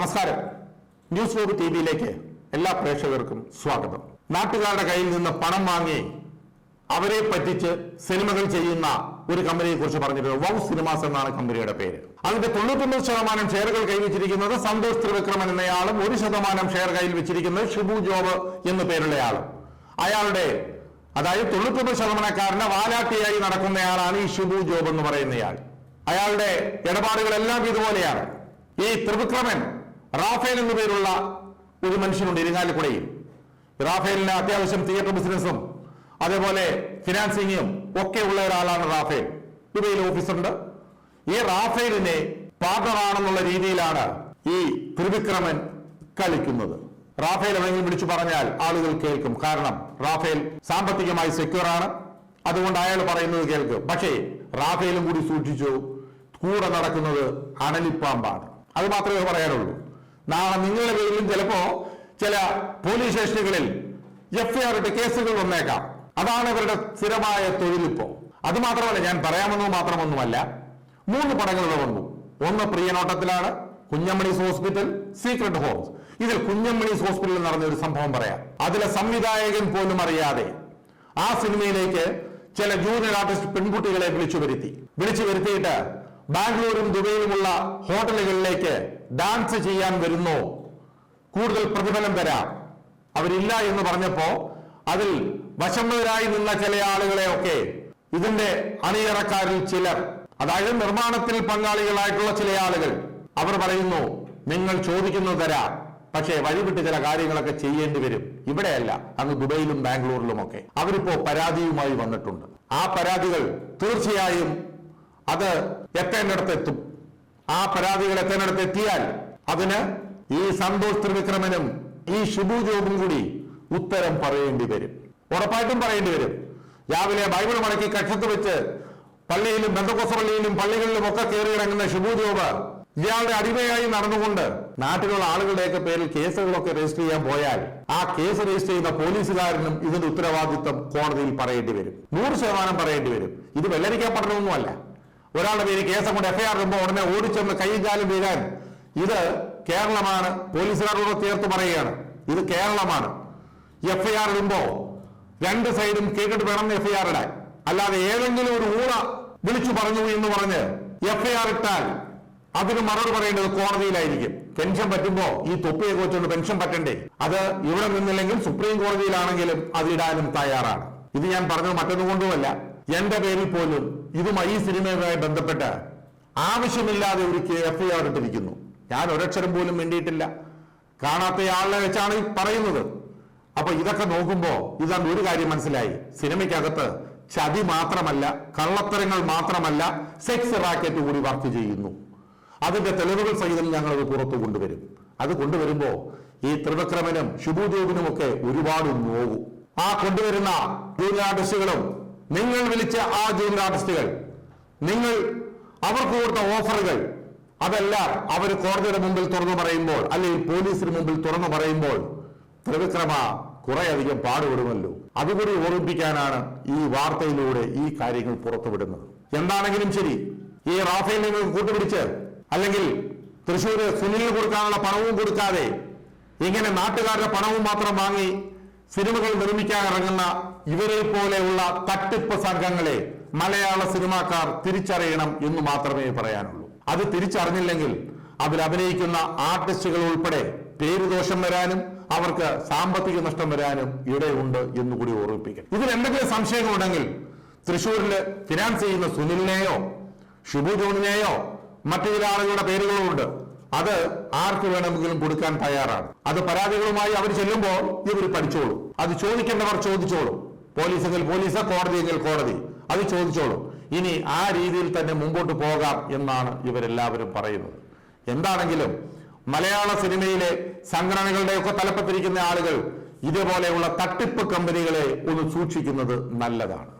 നമസ്കാരം. News lobe T വിയിലേക്ക് എല്ലാ പ്രേക്ഷകർക്കും സ്വാഗതം. നാട്ടുകാരുടെ കയ്യിൽ നിന്ന് പണം വാങ്ങി അവരെ പറ്റിച്ച് സിനിമകൾ ചെയ്യുന്ന ഒരു കമ്പനിയെ കുറിച്ച് പറഞ്ഞിരുന്നു വൗ സിനിമാസ് എന്നാണ് കമ്പനിയുടെ പേര്. അതിന്റെ തൊണ്ണൂറ്റൊമ്പത് ശതമാനം ഷെയറുകൾ കൈവച്ചിരിക്കുന്നത് സന്തോഷ് ത്രിവിക്രമൻ എന്നയാളും ഒരു ശതമാനം ഷെയർ കയ്യിൽ വെച്ചിരിക്കുന്നത് ഷിബു ജോബ് എന്നു പേരുള്ളയാളും. അയാളുടെ അതായത് തൊണ്ണൂറ്റൊമ്പത് ശതമാനക്കാരനെ വാലാട്ടിയായി നടക്കുന്നയാളാണ് ഈ ഷിബു ജോബ് എന്ന് പറയുന്നയാൾ. അയാളുടെ ഇടപാടുകളെല്ലാം ഇതുപോലെയാണ്. ഈ ത്രിവിക്രമൻ റാഫേൽ എന്ന പേരുള്ള ഒരു മനുഷ്യനുണ്ട് ഇരിങ്ങാലിക്കുടയിൽ. റാഫേലിന് അത്യാവശ്യം തിയേറ്റർ ബിസിനസ്സും അതേപോലെ ഫിനാൻസിങ്ങും ഒക്കെ ഉള്ള ഒരാളാണ് റാഫേൽ. ദുബൈയിൽ ഓഫീസുണ്ട് ഈ റാഫേലിനെ പാർട്ണറാണെന്നുള്ള രീതിയിലാണ് ഈ ത്രിവിക്രമൻ കളിക്കുന്നത്. റാഫേൽ എവിടെയെങ്കിലും വിളിച്ചു പറഞ്ഞാൽ ആളുകൾ കേൾക്കും. കാരണം റാഫേൽ സാമ്പത്തികമായി സെക്യൂർ ആണ്. അതുകൊണ്ട് അയാൾ പറയുന്നത് കേൾക്കും. പക്ഷേ റാഫേലും കൂടി സൂക്ഷിച്ചു കൂടെ നടക്കുന്നത് അണലിപ്പാമ്പാണ്. അത് മാത്രമേ പറയാനുള്ളൂ. നാളെ നിങ്ങളുടെ പേരിലും ചിലപ്പോ ചില പോലീസ് സ്റ്റേഷനുകളിൽ എഫ്ഐആർ കേസുകൾ വന്നേക്കാം. അതാണ് ഇവരുടെ സ്ഥിരമായ തൊഴിലിപ്പോ. അത് മാത്രമല്ല ഞാൻ പറയാമെന്നത് മാത്രമൊന്നുമല്ല. മൂന്ന് പടങ്ങൾ ഇവിടെ വന്നു. ഒന്ന് പ്രിയനോട്ടത്തിലാണ് കുഞ്ഞമ്മണീസ് ഹോസ്പിറ്റൽ സീക്രട്ട് ഹോംസ് ഇതിൽ കുഞ്ഞമ്മണീസ് ഹോസ്പിറ്റലിൽ നടന്ന ഒരു സംഭവം പറയാം. അതിലെ സംവിധായകൻ പോലും അറിയാതെ ആ സിനിമയിലേക്ക് ചില ജൂനിയർ ആർട്ടിസ്റ്റ് പെൺകുട്ടികളെ വിളിച്ചു വരുത്തി. വിളിച്ചു വരുത്തിയിട്ട് ബാംഗ്ലൂരും ദുബൈയിലുമുള്ള ഹോട്ടലുകളിലേക്ക് ഡാൻസ് ചെയ്യാൻ വരുന്നു. കൂടുതൽ പ്രതിഫലം തരാം. അവരില്ല എന്ന് പറഞ്ഞപ്പോ അതിൽ വശംവരായി നിന്ന ചില ആളുകളെയൊക്കെ ഇതിന്റെ അണിയറക്കാരിൽ ചിലർ അതായത് നിർമ്മാണത്തിൽ പങ്കാളികളായിട്ടുള്ള ചില ആളുകൾ അവർ പറയുന്നു നിങ്ങൾ ചോദിക്കുന്നത് തരാം. പക്ഷേ വഴിവിട്ട് ചില കാര്യങ്ങളൊക്കെ ചെയ്യേണ്ടി വരും. ഇവിടെയല്ല അങ്ങ് ദുബൈയിലും ബാംഗ്ലൂരിലും ഒക്കെ. അവരിപ്പോ പരാതിയുമായി വന്നിട്ടുണ്ട്. ആ പരാതികൾ തീർച്ചയായും അത് എത്തേണ്ടിടത്ത് എത്തും. ആ പരാതികൾ എത്തേണ്ടടുത്ത് എത്തിയാൽ അതിന് ഈ സന്തോഷ് ത്രിവിക്രമനും ഈ ഷിബു ജോബും കൂടി ഉത്തരം പറയേണ്ടി വരും. ഉറപ്പായിട്ടും പറയേണ്ടി വരും. രാവിലെ ബൈബിൾ മടക്കി കക്ഷത്ത് വെച്ച് പള്ളിയിലും ബന്ധക്കോസ പള്ളിയിലും പള്ളികളിലും ഒക്കെ കയറിയിറങ്ങുന്ന ഷിബു ജോബ് ഇയാളുടെ അടിമയായി നടന്നുകൊണ്ട് നാട്ടിലുള്ള ആളുകളുടെയൊക്കെ പേരിൽ കേസുകളൊക്കെ രജിസ്റ്റർ ചെയ്യാൻ പോയാൽ ആ കേസ് രജിസ്റ്റർ ചെയ്യുന്ന പോലീസുകാരനും ഇതിന്റെ ഉത്തരവാദിത്വം കോടതിയിൽ പറയേണ്ടി വരും. നൂറ് ശതമാനം പറയേണ്ടി വരും. ഇത് വെള്ളരിക്കാൻ പഠനമൊന്നുമല്ല ഒരാളുടെ പേര് കേസ് കൊണ്ട് എഫ്ഐആർ ഇടുമ്പോൾ ഉടനെ ഓടിച്ചെന്ന് കൈയും കാലും വീഴാൻ. ഇത് കേരളമാണ്. പോലീസുകാരോട് ചേർത്ത് പറയുകയാണ്. ഇത് കേരളമാണ്. എഫ്ഐആർ ഇടുമ്പോ രണ്ട് സൈഡും കേട്ടിട്ട് വേണം എഫ്ഐആർ ഇടാൻ. അല്ലാതെ ഏതെങ്കിലും ഒരു ഊള വിളിച്ചു പറഞ്ഞു എന്ന് പറഞ്ഞ് എഫ്ഐആർ ഇട്ടാൽ അതിന് മറുപടി പറയേണ്ടത് കോടതിയിലായിരിക്കും. പെൻഷൻ പറ്റുമ്പോ ഈ തൊപ്പിയെ വെച്ചുകൊണ്ട് പെൻഷൻ പറ്റണ്ടേ? അത് ഇവിടെ നിന്നില്ലെങ്കിൽ സുപ്രീം കോടതിയിലാണെങ്കിലും അതിടാനും തയ്യാറാണ്. ഇത് ഞാൻ പറഞ്ഞത് മറ്റൊന്നും കൊണ്ടുമല്ല. എന്റെ പേരിൽ പോലും ഇതുമായി ഈ സിനിമയുമായി ബന്ധപ്പെട്ട് ആവശ്യമില്ലാതെ ഒരു എഫ് ഐ ആർ ഇട്ടിരിക്കുന്നു. ഞാൻ ഒരക്ഷരം പോലും വേണ്ടിയിട്ടില്ല കാണാത്ത ആളിനെ വെച്ചാണ് പറയുന്നത്. അപ്പൊ ഇതൊക്കെ നോക്കുമ്പോ ഇതാണ് ഒരു കാര്യം മനസ്സിലായി. സിനിമയ്ക്കകത്ത് ചതി മാത്രമല്ല കള്ളത്തരങ്ങൾ മാത്രമല്ല സെക്സ് റാക്കറ്റ് കൂടി വർക്ക് ചെയ്യുന്നു. അതിന്റെ തെളിവുകൾ സഹിതം ഞങ്ങൾ അത് പുറത്തു കൊണ്ടുവരും. അത് കൊണ്ടുവരുമ്പോ ഈ ത്രിവിക്രമനും ശുഭുദേവിനും ഒക്കെ ഒരുപാട് നോവും. ആ കൊണ്ടുവരുന്ന ആർട്ടിസ്റ്റുകളും നിങ്ങൾ വിളിച്ച ആ ജൂനിയർ ആർട്ടിസ്റ്റുകൾ നിങ്ങൾ അവർക്ക് കൊടുത്ത ഓഫറുകൾ അതെല്ലാം അവർ കോടതിയുടെ മുമ്പിൽ തുറന്നു പറയുമ്പോൾ അല്ലെങ്കിൽ പോലീസിന് മുമ്പിൽ തുറന്നു പറയുമ്പോൾ ത്രിവിക്രമ കുറെ അധികം പാടുപെടുമല്ലോ. അതുകൂടി ഓർമ്മിപ്പിക്കാനാണ് ഈ വാർത്തയിലൂടെ ഈ കാര്യങ്ങൾ പുറത്തുവിടുന്നത്. എന്താണെങ്കിലും ശരി ഈ റാഫേൽ നിങ്ങൾ കൂട്ടുപിടിച്ച് അല്ലെങ്കിൽ തൃശ്ശൂര് സുനിൽ കൊടുക്കാനുള്ള പണവും കൊടുക്കാതെ ഇങ്ങനെ നാട്ടുകാരുടെ പണവും മാത്രം വാങ്ങി സിനിമകൾ നിർമ്മിക്കാൻ ഇറങ്ങുന്ന ഇവരെ പോലെയുള്ള തട്ടിപ്പ് സംഘങ്ങളെ മലയാള സിനിമാക്കാർ തിരിച്ചറിയണം എന്ന് മാത്രമേ പറയാനുള്ളൂ. അത് തിരിച്ചറിഞ്ഞില്ലെങ്കിൽ അതിൽ അഭിനയിക്കുന്ന ആർട്ടിസ്റ്റുകൾ ഉൾപ്പെടെ പേരുദോഷം വരാനും അവർക്ക് സാമ്പത്തിക നഷ്ടം വരാനും ഇടയുണ്ട് എന്ന് കൂടി ഓർമ്മിപ്പിക്കണം ഇതിൽ എന്തെങ്കിലും സംശയങ്ങളുണ്ടെങ്കിൽ തൃശ്ശൂരിൽ ഫിനാൻസ് ചെയ്യുന്ന സുനിലിനെയോ ഷിബു ജോണിനെയോ മറ്റു ചില ആളുകളുടെ പേരുകളും ഉണ്ട് അത് ആർക്ക് വേണമെങ്കിലും കൊടുക്കാൻ തയ്യാറാണ്. അത് പരാതികളുമായി അവർ ചെല്ലുമ്പോൾ ഇവർ പഠിച്ചോളും. അത് ചോദിക്കേണ്ടവർ ചോദിച്ചോളും. പോലീസെങ്കിൽ പോലീസ് കോടതിയെങ്കിൽ കോടതി. അത് ചോദിച്ചോളും. ഇനി ആ രീതിയിൽ തന്നെ മുമ്പോട്ട് പോകാം എന്നാണ് ഇവരെല്ലാവരും പറയുന്നത്. എന്താണെങ്കിലും മലയാള സിനിമയിലെ സംഘടനകളുടെയൊക്കെ തലപ്പത്തിരിക്കുന്ന ആളുകൾ ഇതുപോലെയുള്ള തട്ടിപ്പ് കമ്പനികളെ ഒന്ന് സൂക്ഷിക്കുന്നത് നല്ലതാണ്.